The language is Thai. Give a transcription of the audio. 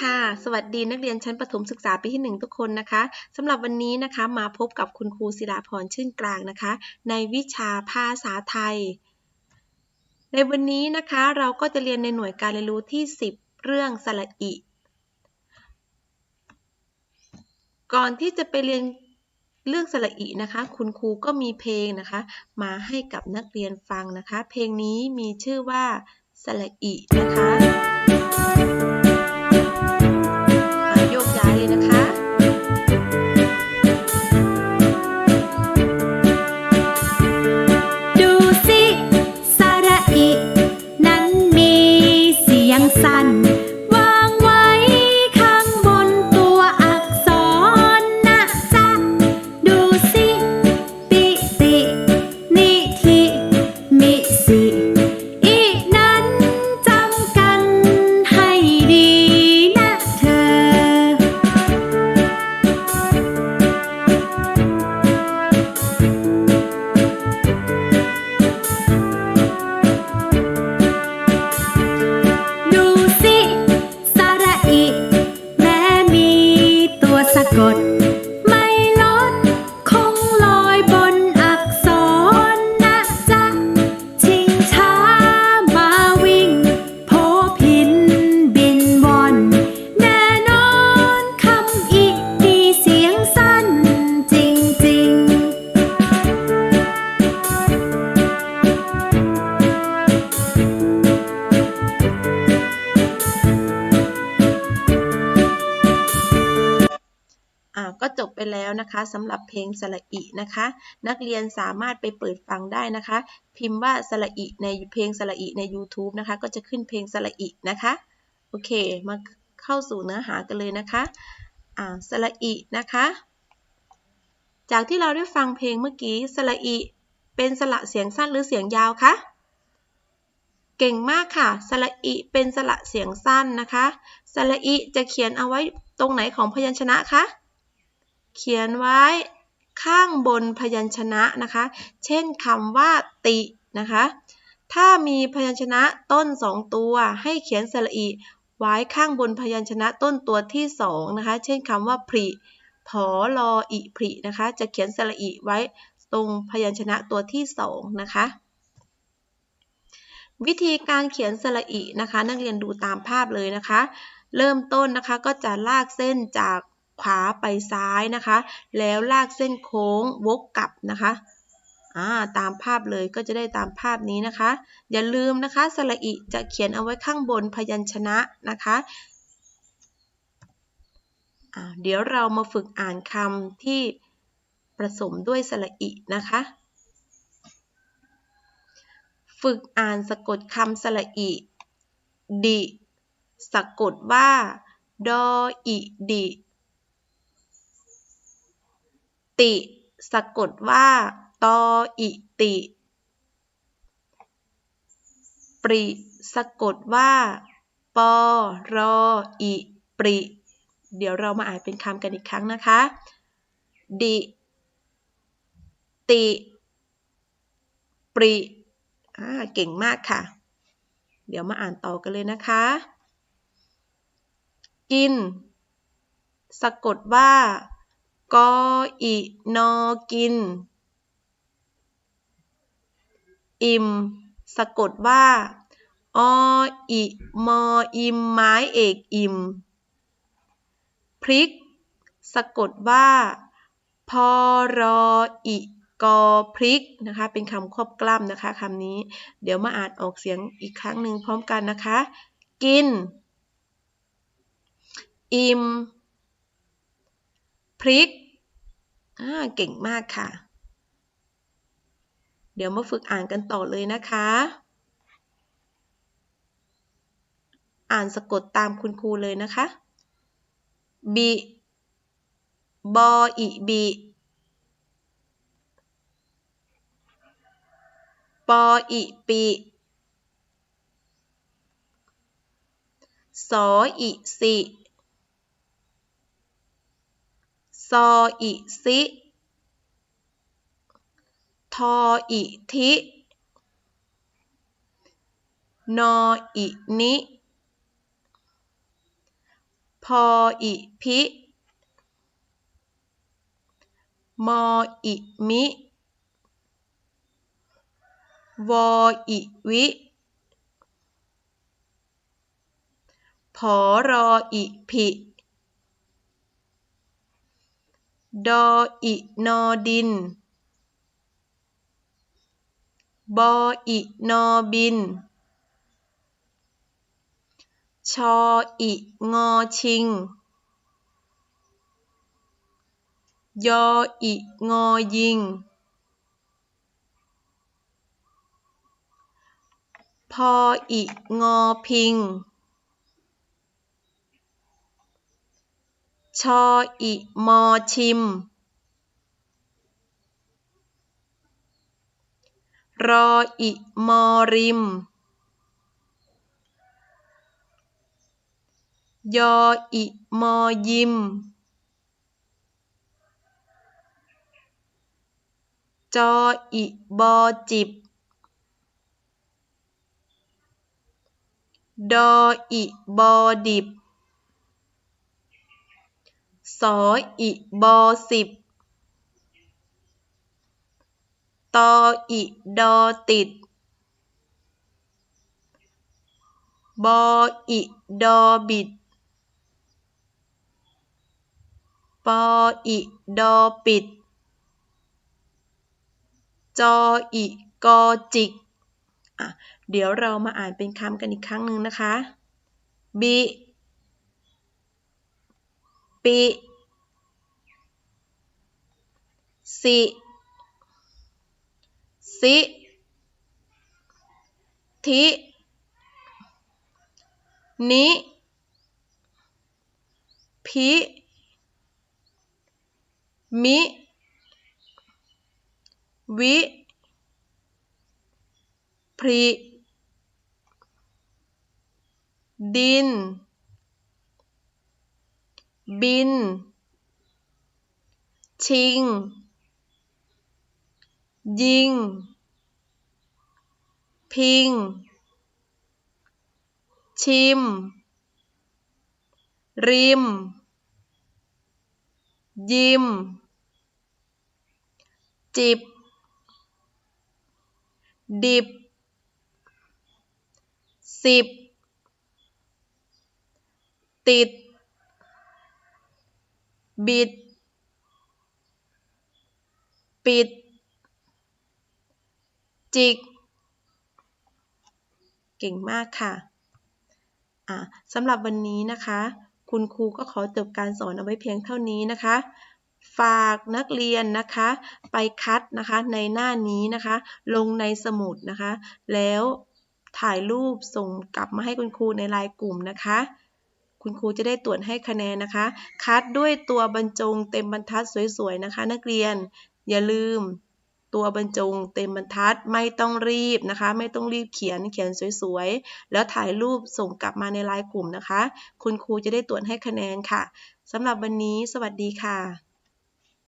ค่ะ สวัสดีนักเรียนชั้นประถมศึกษาปีที่ 1 ทุกคนนะคะสำหรับวันนี้นะคะมาพบกับคุณครูศิลาพรชื่นกลางนะคะ ในวิชาภาษาไทย ในวันนี้นะคะเราก็จะเรียนในหน่วยการเรียนรู้ที่ 10 เรื่องสระอิ ก่อนที่จะไปเรียนเรื่องสระอินะคะ คุณครูก็มีเพลงนะคะ มาให้กับนักเรียนฟังนะคะ เพลงนี้มีชื่อว่าสระอินะคะ นะคะสำหรับเพลงสระอินะคะ นักเรียนสามารถไปเปิดฟังได้นะคะ พิมพ์ว่าสระอิในเพลงสระอิใน YouTube นะคะ ก็จะขึ้นเพลงสระอินะคะ โอเค มาเข้าสู่เนื้อหากันเลยนะคะอ่าสระอินะคะ จากที่เราได้ฟังเพลงเมื่อกี้สระอิเป็นสระเสียงสั้นหรือเสียงยาวคะเก่งมากค่ะ สระอิเป็นสระเสียงสั้นนะคะ สระอิจะเขียนเอาไว้ตรงไหนของพยัญชนะคะ เขียนไว้ข้างบนพยัญชนะนะคะ เช่นคำว่าตินะคะ ถ้ามีพยัญชนะต้นสองตัว ให้เขียนสระอิไว้ข้างบนพยัญชนะต้นตัวที่สองนะคะ เช่นคำว่าพริผอลออิพรินะคะ จะเขียนสระอิไว้ตรงพยัญชนะตัวที่สองนะคะ วิธีการเขียนสระอินะคะ นักเรียนดูตามภาพเลยนะคะ เริ่มต้นนะคะก็จะลากเส้นจาก ขวาไปซ้ายนะคะ แล้วลากเส้นโค้งวกกลับนะคะอ่าตามภาพเลยก็จะได้ตามภาพนี้นะคะ อย่าลืมนะคะสระอิจะเขียนเอาไว้ข้างบนพยัญชนะนะคะอ่าเดี๋ยวเรามาฝึกอ่านคำที่ผสมด้วยสระอินะคะ ฝึกอ่านสะกดคำสระอิดิ สะกดว่าดออิดิ ติ สะกดว่า ตออิติ ปริ สะกดว่า ปอรออิปริ เดี๋ยวเรามาอ่านเป็นคำกันอีกครั้งนะคะ ดิ ติ ปริอ่าเก่งมากค่ะ เดี๋ยวมาอ่านต่อกันเลยนะคะ กิน สะกดว่า กออินอกิน อิม สะกดว่าออิมออิม ไม้เอกอิม พริก สะกดว่าพอรออิกอพริกนะคะ เป็นคำควบกล้ำนะคะคำนี้ เดี๋ยวมาอ่านออกเสียงอีกครั้งหนึ่งพร้อมกันนะคะ กิน อิม พริก อ่าเก่งมากค่ะ เดี๋ยวมาฝึกอ่านกันต่อเลยนะคะ อ่านสะกดตามคุณครูเลยนะคะบิบออิบิปออิปิสออิสิ ซออิซิทออิทินออินิพออิพิมออิมิวออิวิผอรออิผิ ดออินอดิน บออินอบิน ชออิงอชิง ยออิงอยิง พออิงอพิง ชออิมอชิม รออิมอริม ยออิมอยิม จออิบอจิบ ดออิบอดิบ สออิบอสิบตออิดอติด บออิดอบิด ปออิดอปิด จออิกอจิกอะเดี๋ยวเรามาอ่านเป็นคำกันอีกครั้งหนึ่งนะคะ บิ ปิ สิ สิ ทิ นิ พิ มิ วิ พริดิน บิน ชิง ยิง พิง ชิม ริม ยิม จิบ ดิบ สิบ ติด บิด ปิด จิก เก่งมากค่ะอ่าสำหรับวันนี้นะคะ คุณครูก็ขอจบการสอนเอาไว้เพียงเท่านี้นะคะ ฝากนักเรียนนะคะ ไปคัดนะคะในหน้านี้นะคะ ลงในสมุดนะคะ แล้วถ่ายรูปส่งกลับมาให้คุณครูในไลน์กลุ่มนะคะ คุณครูจะได้ตรวจให้คะแนนนะคะ คัดด้วยตัวบรรจงเต็มบรรทัดสวยๆนะคะ นักเรียนอย่าลืมตัวบรรจงเต็มบรรทัดไม่ต้องรีบนะคะ ไม่ต้องรีบเขียนเขียนสวยๆ แล้วถ่ายรูปส่งกลับมาในไลน์กลุ่มนะคะ คุณครูจะได้ตรวจให้คะแนนค่ะสำหรับวันนี้ สวัสดีค่ะ